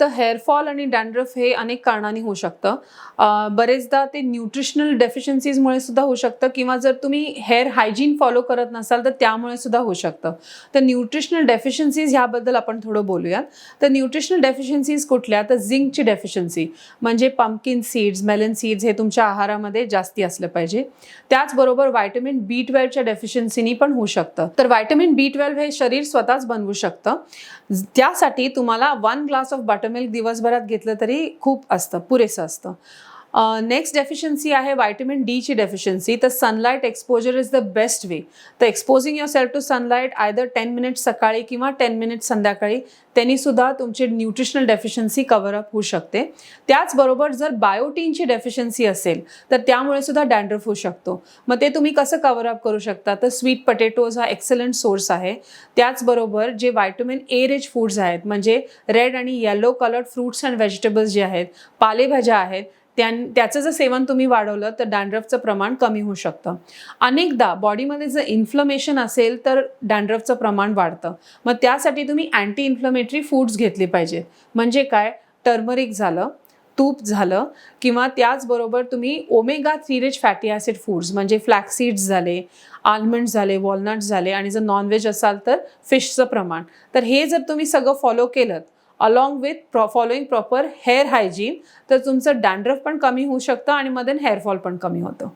तर हेअरफॉल आणि डॅन्ड्रफ हे अनेक कारणांनी होऊ शकतं. बरेचदा ते न्यूट्रिशनल डेफिशियन्सीजमुळे सुद्धा होऊ शकतं किंवा जर तुम्ही हेअर हायजीन फॉलो करत नसाल तर त्यामुळे सुद्धा होऊ शकतं. तर न्यूट्रिशनल डेफिशियन्सीज ह्याबद्दल आपण थोडं बोलूयात. तर न्यूट्रिशनल डेफिशियन्सीज कुठल्या? तर झिंकची डेफिशियन्सी म्हणजे पंपकिन सीड्स मेलन सीड्स हे तुमच्या आहारामध्ये जास्ती असलं पाहिजे. त्याचबरोबर व्हायटमिन बी ट्वेल्वच्या डेफिशियन्सीनी पण होऊ शकतं. तर व्हायटमिन बी ट्वेल्व हे शरीर स्वतःच बनवू शकतं. त्यासाठी तुम्हाला वन ग्लास ऑफ बटरमिल्क दिवसभरात घेतलं तरी खूप असतं पुरेसं असतं. नेक्स्ट डेफिशियन्सी आहे व्हायटमिन डीची डेफिशियन्सी तर sunlight exposure is the best way तर exposing yourself to sunlight either ten minute सकाळी किंवा टेन मिनिट संध्याकाळी त्यांनी सुद्धा तुमची न्यूट्रिशनल डेफिशियन्सी कव्हर अप होऊ शकते. त्याचबरोबर जर बायोटीनची डेफिशियन्सी असेल तर त्यामुळे सुद्धा डॅन्ड्रफ होऊ शकतो. मग ते तुम्ही कसं कव्हर अप करू शकता? तर स्वीट पटेटोज हा एक्सलंट सोर्स आहे. त्याचबरोबर जे व्हायटमिन ए रिच फूड्स आहेत म्हणजे रेड आणि yellow coloured fruits and vegetables जे आहेत पालेभाज्या आहेत त्यां त्याचं जर सेवन तुम्ही वाढवलं तर डॅन्ड्रफचं प्रमाण कमी होऊ शकतं. अनेकदा बॉडीमध्ये जर इन्फ्लमेशन असेल तर डॅन्ड्रफचं प्रमाण वाढतं. मग त्यासाठी तुम्ही अँटी इन्फ्लमेटरी फूड्स घेतली पाहिजे. म्हणजे काय? टर्मरिक झालं तूप झालं किंवा त्याचबरोबर तुम्ही omega three rich fatty acid foods म्हणजे फ्लॅक्सीड्स झाले आलमंड झाले वॉलनट्स झाले आणि जर नॉनव्हेज असाल तर फिशचं प्रमाण. तर हे जर तुम्ही सगळं फॉलो केलं अलॉंग विथ प्रॉ फॉलोईंग प्रॉपर हेअर हायजीन तर तुमचं डॅन्ड्रफ पण कमी होऊ शकतं आणि मधून हेअरफॉल पण कमी होतं.